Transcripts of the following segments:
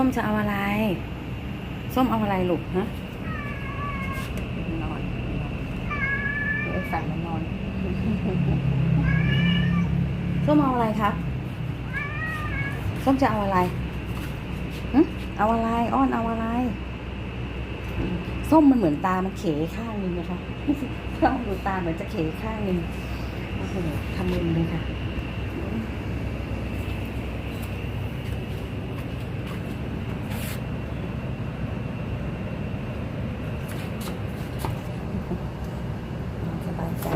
ส้มจะเอาอะไร ส้มเอาอะไรลูกฮะนอนเดี๋ยวไอ้สั่งมันนอน ส้มเอาอะไรครับ ส้มจะเอาอะไรหึเอาอะไร อ้อนเอาอะไรอืมส้มมันเหมือนตา มันเขข้างหนึงนะคะลองดูตาเหมือนจะเขข้างหนึงโอ้โหทำมึนเลยค่ะ สบายใจ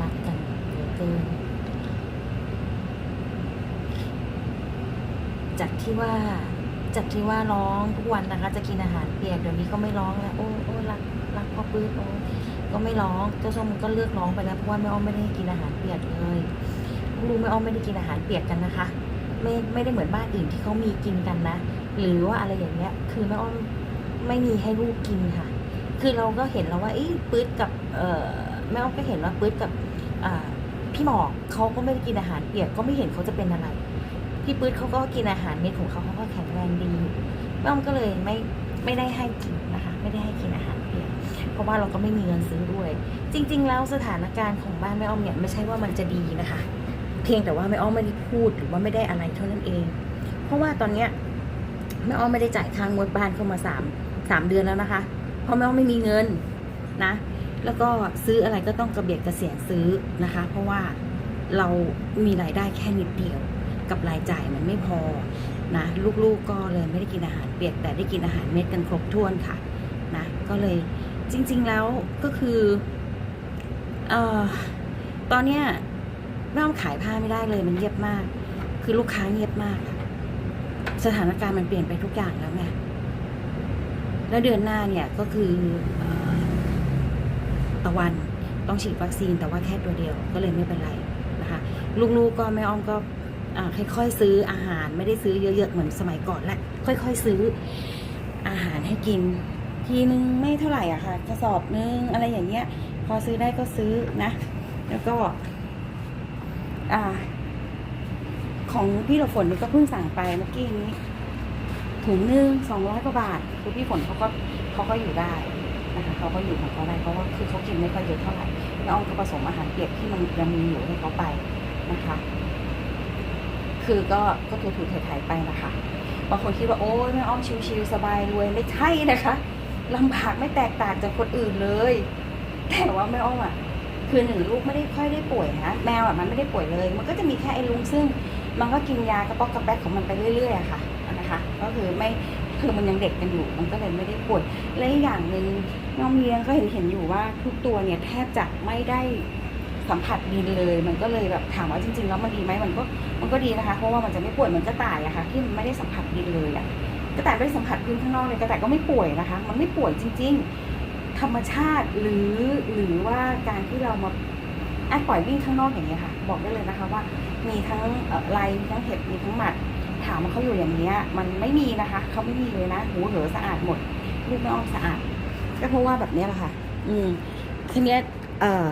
รักกันเหลือเกิน จาก ที่ว่าจากที่ว่าร้องทุกวันนะคะ จะกินอาหารเปียกเดี๋ยวนี้ก็ไม่ร้องแล้วโอ้โอ้รักรักพ่อปื้ดโอ้ก็ไม่ร้องเจ้าส้มก็เลือกร้องไปแล้วเพราะว่าแม่อ้อมไม่ได้กินอาหารเปียกเลยลูกแม่อ้อมไม่ได้กินอาหารเปียกกันนะคะ ไม่ไม่ได้เหมือนบ้านอื่นที่เขามีกินกันนะ หรือว่าอะไรอย่างเงี้ย คือแม่อ้อมไม่มีให้ลูกกินค่ะ คือเราก็เห็นแล้วว่าอ้ปื๊ดกับเอ่อแม่อ้อมก็เห็นว่าปื๊ดกับอ่าพี่หมอกเขาก็ไม่ได้กินอาหารเปียกก็ไม่เห็นเขาจะเป็นอะไร พี่ปื๊ดเขาก็กินอาหารเม็ดของเขาเขาก็แข็งแรงดีแม่อ้อมก็เลยไม่ไม่ได้ให้กินนะคะ ไม่ได้ให้กินอาหารเปียกเพราะว่าเราก็ไม่มีเงินซื้อด้วย จริง ๆ แล้วสถานการณ์ของบ้านแม่อ้อมเนี่ยไม่ใช่ว่ามันจะดีนะคะ เพียงแต่ว่าแม่อ้อมไม่ได้พูดหรือว่าไม่ได้อะไรเท่านั้นเอง เพราะว่าตอนเนี้ยแม่อ้อมไม่ได้จ่ายค่างวดบ้านเข้ามาสามสามเดือนแล้วนะคะ เพราะแม่อ้อมไม่มีเงินนะ แล้วก็ซื้ออะไรก็ต้องกระเบียดกระเสียนซื้อนะคะ เพราะว่าเรามีรายได้แค่นิดเดียว กับรายจ่ายมันไม่พอนะลูกๆก็เลยไม่ได้กินอาหารเปียกแต่ได้กินอาหารเม็ดกันครบถ้วนค่ะนะก็เลยจริง ๆแล้วก็คือเอ่อตอนเนี้ยแม่อ้อมขายผ้าไม่ได้เลยมันเงียบมาก คือลูกค้าเงียบมากสถานการณ์มันเปลี่ยนไปทุกอย่างแล้วไงแล้วเดือนหน้าเนี่ยก็คืออตะวันต้องฉีดวัคซีนแต่ว่าแค่ตัวเดียวก็เลยไม่เป็นไรนะคะลูกๆก็แม่อ้อมก็ ค่อยๆซื้ออาหารไม่ได้ซื้อเยอะๆเหมือนสมัยก่อนและค่อยๆซื้ออาหารให้กิน ทีนึงไม่เท่าไหร่อะค่ะกระสอบนึงอะไรอย่างเงี้ย พอซื้อได้ก็ซื้อนะ แล้วก็ อ่า ของพี่หลบฝนนี่ก็เพิ่งสั่งไปเมื่อกี้นี้ถุงนึงสองร้อยกว่าบาทคือพี่ฝนเขาก็เขาก็อยู่ได้นะคะเขาก็อยู่ของเขาได้เพราะว่าคือเขากินไม่ค่อยเยอะเท่าไหร่แล้วอ้อมก็ผสมอาหารเปียกที่มันยังมีอยู่ให้เขาไปนะคะ คือก็ก็ถูถูถ่ายๆไปนะคะบางคนคิดว่าโอ้ยแม่อ้อมชิวๆสบายรวยไม่ใช่นะคะลำบากไม่แตกต่างจากคนอื่นเลย แต่ว่าแม่อ้อมอะคือหนึ่งลูกไม่ได้ค่อยได้ป่วยนะแมวอะมันไม่ได้ป่วยเลย มันก็จะมีแค่ไอ้ลุงซึ่ง มันก็กินยากระป๊อกกระแป๊กของมันไปเรื่อยๆอะค่ะนะคะก็คือไม่คือมันยังเด็กกันอยู่ มันก็เลยไม่ได้ป่วยและอีกอย่างหนึ่งน้องเลี้ยงก็เห็นเห็นอยู่ว่าทุกตัวเนี่ยแทบจะไม่ได้ สัมผัสดินเลย มันก็เลยแบบถามว่าจริงๆแล้วมันดีไหมมันก็มันก็ดีนะคะ เพราะว่ามันจะไม่ป่วยเหมือนกระต่ายอะค่ะที่มันไม่ได้สัมผัสดินเลยอะกระต่ายไม่ได้สัมผัสพื้นข้างนอกเลยกระต่ายก็ไม่ป่วยนะคะ มันไม่ป่วยจริง ๆ ธรรมชาติหรือหรือว่าการที่เรามาแอะปล่อยวิ่งข้างนอกอย่างเงี้ยค่ะ บอกได้เลยนะคะว่า มีทั้งเอ่อลายมีทั้งเห็บมีทั้งหมัด ถามว่าเขาอยู่อย่างเนี้ย มันไม่มีนะคะเขาไม่มีเลยนะหูเหอสะอาดหมดลูกไม่อ้อมสะอาด ก็เพราะว่าแบบเนี้ยแหละค่ะ อืมทีเนี้ยเอ่อ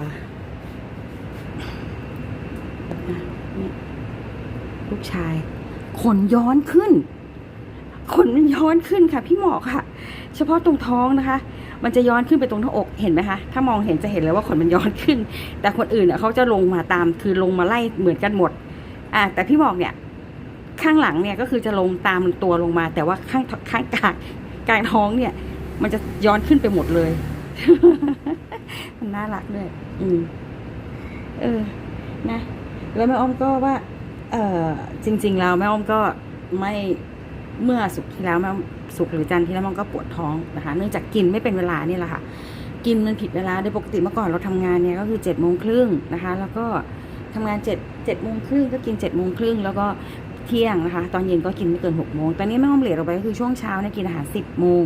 อะนี่ ลูกชาย ขนย้อนขึ้น ขนมันย้อนขึ้นค่ะ พี่หมอค่ะ เฉพาะตรงท้องนะคะ มันจะย้อนขึ้นไปตรงหน้าอกเห็นไหมคะถ้ามองเห็นจะเห็นเลยว่าขนมันย้อนขึ้น แต่คนอื่นเนี่ยเขาจะลงมาตามคือลงมาไล่เหมือนกันหมดอ่าแต่พี่หมอกเนี่ย ข้างหลังเนี่ยก็คือจะลงตามตัวลงมา แต่ว่าข้างข้างกางกลางท้องเนี่ย มันจะย้อนขึ้นไปหมดเลยมันน่ารักด้วย อืม เออ นะ แล้วแม่อ้อมก็ว่า เออจริง ๆ แล้วแม่อ้อมก็ไม่เมื่อสุกที่แล้วแม่อมสุกหรือจันที่แล้วมันก็ปวดท้องนะคะ เนื่องจากกินไม่เป็นเวลานี่แหละค่ะ กินมันผิดเวลาโดยปกติเมื่อก่อนเราทำงานเนี่ยก็คือเจ็ดโมงครึ่งนะคะ แล้วก็ทำงานเจ็ดเจ็ดโมงครึ่งก็กินเจ็ดโมงครึ่งแล้วก็เที่ยงนะคะ ตอนเย็นก็กินไม่เกินหกโมงตอนนี้แม่อ้อมเหลียออกไปก็คือช่วงเช้าเนี่ยกินอาหารสิบโมง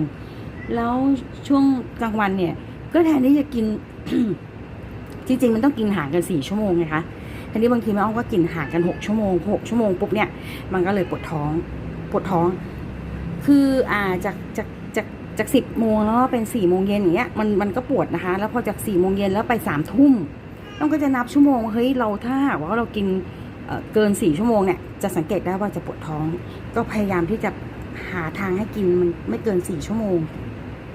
แล้วช่วงกลางวันเนี่ย ก็แทนที่จะกินจริงๆมันต้องกินหางกันสี่ชั่วโมงไงคะ ทีนี้บางทีแม่อ้อมก็กินห่างกันหกชั่วโมงหกชั่วโมงปุ๊บเนี่ยมันก็เลยปวดท้องปวดท้อง คืออ่าจากจากจากจากสิบโมงแล้วเป็นสี่โมงเย็นอย่างเงี้ยมันมันก็ปวดนะคะ แล้วพอจากสี่โมงเย็นแล้วไปสามทุ่มต้องก็จะนับชั่วโมงเฮ้ยเราถ้าว่าเรากินเอ่อเกินสี่ชั่วโมงเนี่ยจะสังเกตได้ว่าจะปวดท้อง ก็พยายามที่จะหาทางให้กินมันไม่เกินสี่ชั่วโมง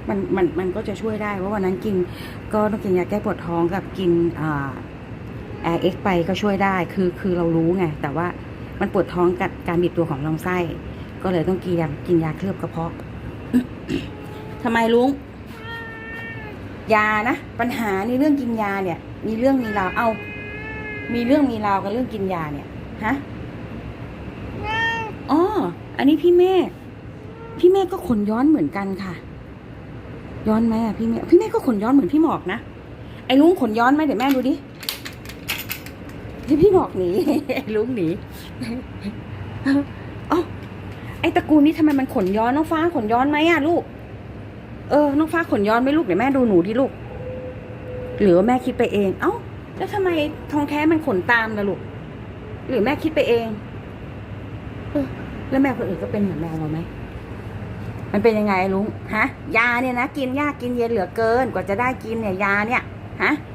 มันมันมันก็จะช่วยได้เพราะวันนั้นกินก็ต้องกินยาแก้ปวดท้องกับกินอ่า แอร์เอ็กไปก็ช่วยได้คือคือเรารู้ไง แต่ว่ามันปวดท้องกับการบีบตัวของลำไส้ ก็เลยต้องกินยากินยาเคลือบกระเพาะทำไมลุงยานะ ปัญหาในเรื่องกินยาเนี่ย มีเรื่องมีราวเอา มีเรื่องมีราวกับเรื่องกินยาเนี่ยฮะอ๋ออันนี้พี่เมฆพี่เมฆก็ขนย้อนเหมือนกันค่ะ ย้อนไหมอะพี่เมฆพี่เมฆก็ขนย้อนเหมือนพี่หมอกนะไอ้ลุงขนย้อนไหมเดี๋ยวแม่ดูดิ ที่พี่หมอกหนีไอ้ลุงหนีอ๋อไอ้ตระกูลนี้ทำไมมันขนย้อนน้องฟ้าขนย้อนไหมอะลูก เออ น้องฟ้าขนย้อนไหมลูกเดี๋ยวแม่ดูหนูที่ลูก หรือว่าแม่คิดไปเอง เอ้า แล้วทำไมทองแท้มันขนตามล่ะลูก หรือแม่คิดไปเองเออแล้วแมวคนอื่นก็เป็นเหมือนแมวเราไหมมันเป็นยังไงลุง ฮะ ยาเนี่ยนะ กินยากกินเย็นเหลือเกิน กว่าจะได้กินเนี่ยยาเนี่ย ฮะพล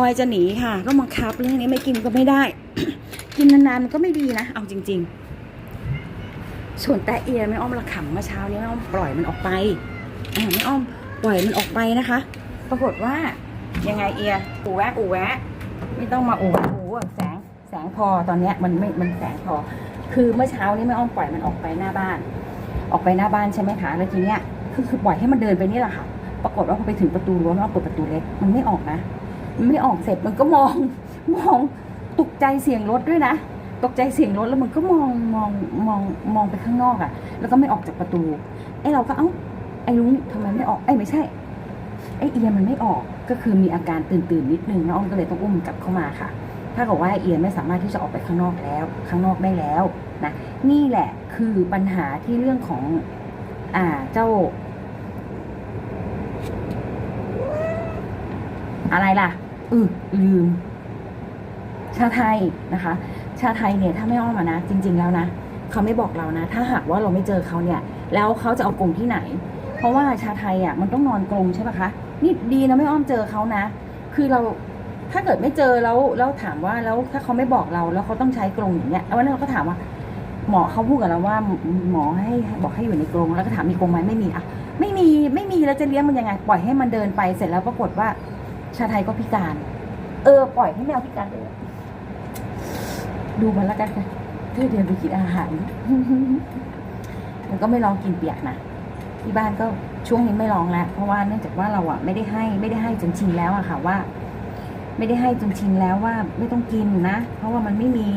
อยจะหนีค่ะ ก็บังคับเรื่องนี้ไม่กินก็ไม่ได้ กินนานๆมันก็ไม่ดีนะ เอาจริง ๆ ส่วนแต่เอียไม่อ้อมระขำเมื่อเช้านี้ไม่อ้อมปล่อยมันออกไปอ่าไม่อ้อมปล่อยมันออกไปนะคะ ปรากฏว่ายังไงเอียอูแวะอูแวะ ไม่ต้องมาอูแวะอูแสงแสงพอตอนเนี้ยมันไม่มันแสงพอ คือเมื่อเช้านี้ไม่อ้อมปล่อยมันออกไปหน้าบ้าน ออกไปหน้าบ้านใช่ไหมคะแล้วทีเนี้ยคือปล่อยให้มันเดินไปนี่แหละค่ะ ปรากฏว่าพอไปถึงประตูรั้วไม่อ้อมเปิดประตูเล็กมันไม่ออกนะ ไม่ออกเสร็จมันก็มองมองตกใจเสียงรถด้วยนะ ตกใจเสียงรถแล้วมันก็มองมองมองมองไปข้างนอกอะ่ะ แล้วก็ไม่ออกจากประตูไอ้เราก็เอ้าไอ้ลุงทำไมไม่ออกไอ้ไม่ใช่ไอ้เอียมันไม่ออกก็คือมีอาการตื่นตื่นนิดนึงน้องอ้อมก็เลยต้องอุ้มกลับเข้ามาค่ะ ถ้าเกิดว่าเอียไม่สามารถที่จะออกไปข้างนอกแล้ว ข้างนอกได้แล้วนะนี่แหละคือปัญหาที่เรื่องของ อ่าเจ้า อะไรล่ะ อือลืม ชาไทยนะคะ ชาไทยเนี่ยถ้าไม่อ้อมนะ จริง ๆ แล้วนะเขาไม่บอกเรานะ ถ้าหากว่าเราไม่เจอเขาเนี่ย แล้วเขาจะเอากรงที่ไหน เพราะว่าชาไทยอะมันต้องนอนกรงใช่ปะคะนี่ดีนะไม่อ้อมเจอเขานะ คือเราถ้าเกิดไม่เจอแล้วแล้วถามว่าแล้วถ้าเขาไม่บอกเราแล้วเขาต้องใช้กรงอย่างเงี้ยวันนั้นเราก็ถามว่า หมอเขาพูดกับเราว่าหมอให้บอกให้อยู่ในกรงแล้วก็ถามมีกรงไหมไม่มีอะไม่มีไม่มีแล้วจะเลี้ยงมันยังไง ปล่อยให้มันเดินไปเสร็จแล้วปรากฏว่า ชาไทยก็พิการ เออ ปล่อยให้แมวพิการไปดูมันแล้วกันค่ะเพื่อเดินไปกินอาหาร มันก็ไม่ลองกินเปียกนะที่บ้านก็ช่วงนี้ไม่ลองแล้ว เพราะว่าเนื่องจากว่าเราอะไม่ได้ให้ไม่ได้ให้จนชินแล้วอะค่ะว่า ไม่ได้ให้จนชินแล้วว่าไม่ต้องกินนะ เพราะว่ามันไม่มี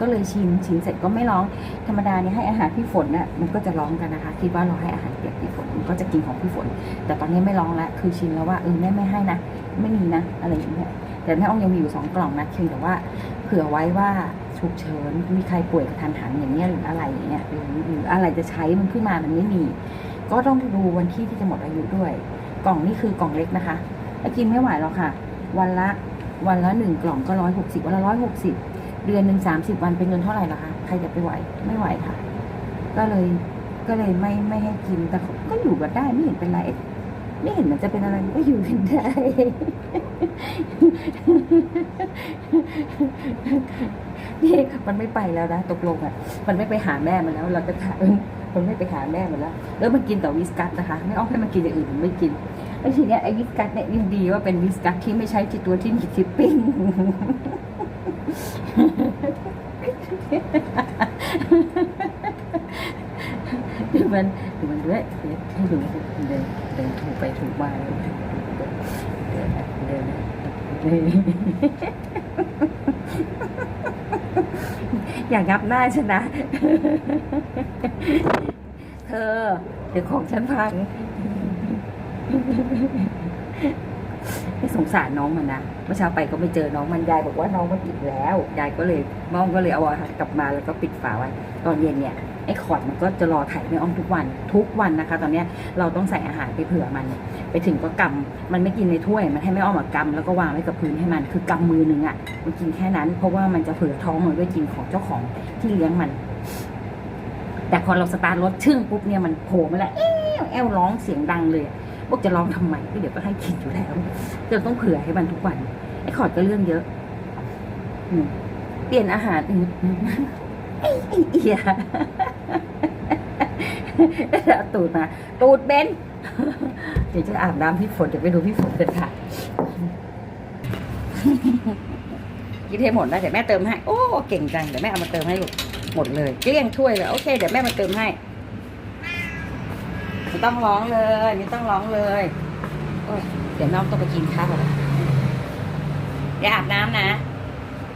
ก็เลยชินชินเสร็จก็ไม่ร้องธรรมดาเนี่ยให้อาหารพี่ฝนน่ะมันก็จะร้องกันนะคะ คิดว่าเราให้อาหารเปียกพี่ฝนมันก็จะกินของพี่ฝน แต่ตอนนี้ไม่ร้องแล้วคือชินแล้วว่าเออแม่ไม่ให้นะไม่มีนะอะไรอย่างเงี้ยแต่แม่อ้อมยังมีอยู่สองกล่องนะเพียงแต่ว่าเผื่อไว้ว่าฉุกเฉินมีใครป่วยกระทันหันอย่างเงี้ยหรืออะไรอย่างเงี้ยหรือหรืออะไรจะใช้มันขึ้นมามันไม่มี ก็ต้องดูวันที่ที่จะหมดอายุด้วย กล่องนี่คือกล่องเล็กนะคะไอ้กินไม่ไหวหรอกค่ะ วันละวันละหนึ่งกล่องก็ร้อยหกสิบวันละร้อยหกสิบ เดือนหนึ่งสามสิบวันเป็นเงินเท่าไหร่ล่ะคะใครจะไปไหวไม่ไหวค่ะ ก็เลยก็เลยไม่ไม่ให้กินแต่เขาก็อยู่กันได้ไม่เห็นเป็นไรไม่เห็นมันจะเป็นอะไรก็อยู่กันได้ นี่มันไม่ไปแล้วนะตกลงอะ มันไม่ไปหาแม่มันแล้วเราจะถามมันไม่ไปหาแม่มันแล้ว แล้วมันกินแต่วิสกัสนะคะ ไม่เอาให้มันกินอย่างอื่นมันไม่กินไอ้ทีเนี้ยไอ้วิสกัสเนี่ยยังดีว่าเป็นวิสกัสที่ไม่ใช่ที่ตัวที่มีชิปปิ้ง ดูมันดูมันด้วยให้ดูเดินเดินถูกไปถูกมาเลยเดินเดินเดินอย่างับหน้าฉันนะ เธอ เดี๋ยวของฉันพังไม่สงสารน้องมันนะเมื่อเช้าไปก็ไม่เจอน้องมันยายบอกว่าน้องมันติดแล้วยายก็เลยน้องก็เลยเอาอาหารกลับมาแล้วก็ปิดฝาไว้ ตอนเย็นเนี่ย ไอ้ขอดมันก็จะรอไถ่ไม่อ้อมทุกวันทุกวันนะคะ ตอนเนี้ยเราต้องใส่อาหารไปเผื่อมัน ไปถึงก็กำมันไม่กินในถ้วย มันให้ไม่อ้อมมากำแล้วก็วางไว้กับพื้นให้มัน คือกำมือหนึ่งอะ่ะมันกินแค่นั้น เพราะว่ามันจะเผื่อท้องมันด้วยกินของเจ้าของที่เลี้ยงมัน แต่พอเราสตาร์ทรถชึ่งปุ๊บเนี่ยมันโผล่มาแล้วแอวแอวร้องเสียงดังเลยบอกจะร้องทำไมก็เดี๋ยวก็ให้กินอยู่แล้วเราต้องเผื่อให้มันทุกวันไอ้ขอดก็เรื่องเยอะเปลี่ยนอาหารอืมอืมไอ้ไอ้เอีย เอาตูดมา ตูดเบนเดี๋ยวจะอาบน้ำพี่ฝนเดี๋ยวไปดูพี่ฝนกันค่ะกินให้หมดนะเดี๋ยวแม่เติมให้ โอ้เก่งจังเดี๋ยวแม่เอามาเติมให้ลูกหมดเลยเกลี้ยงถ้วยเลยโอเคเดี๋ยวแม่มาเติมให้ไม่ต้องร้องเลยไม่ต้องร้องเลยโอ้เดี๋ยวน้องต้องไปกินข้าวแล้วเดี๋ยวอาบน้ำนะ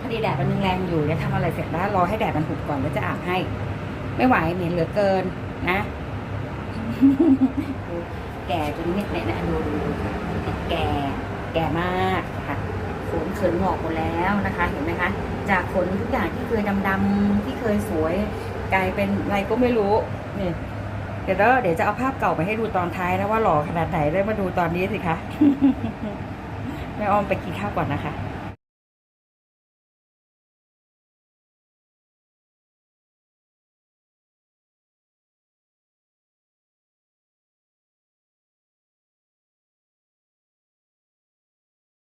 พอดีแดดมันยังแรงอยู่เดี๋ยวทำอะไรเสร็จแล้วรอให้แดดมันหุบก่อนแล้วจะอาบให้ ไม่ไหวเหม็นเหลือเกิน นะ แก่จนนิดเนี่ยนะดูดูแก่แก่มากค่ะขนเขินหงอกหมดแล้วนะคะ เห็นไหมคะ จากขนทุกอย่างที่เคยดำๆที่เคยสวยกลายเป็นอะไรก็ไม่รู้นี่เดี๋ยวแล้วเดี๋ยวจะเอาภาพเก่าไปให้ดูตอนท้ายนะว่าหล่อขนาดไหนได้มาดูตอนนี้สิคะแม่อ้อมไปกินข้าวก่อนนะคะ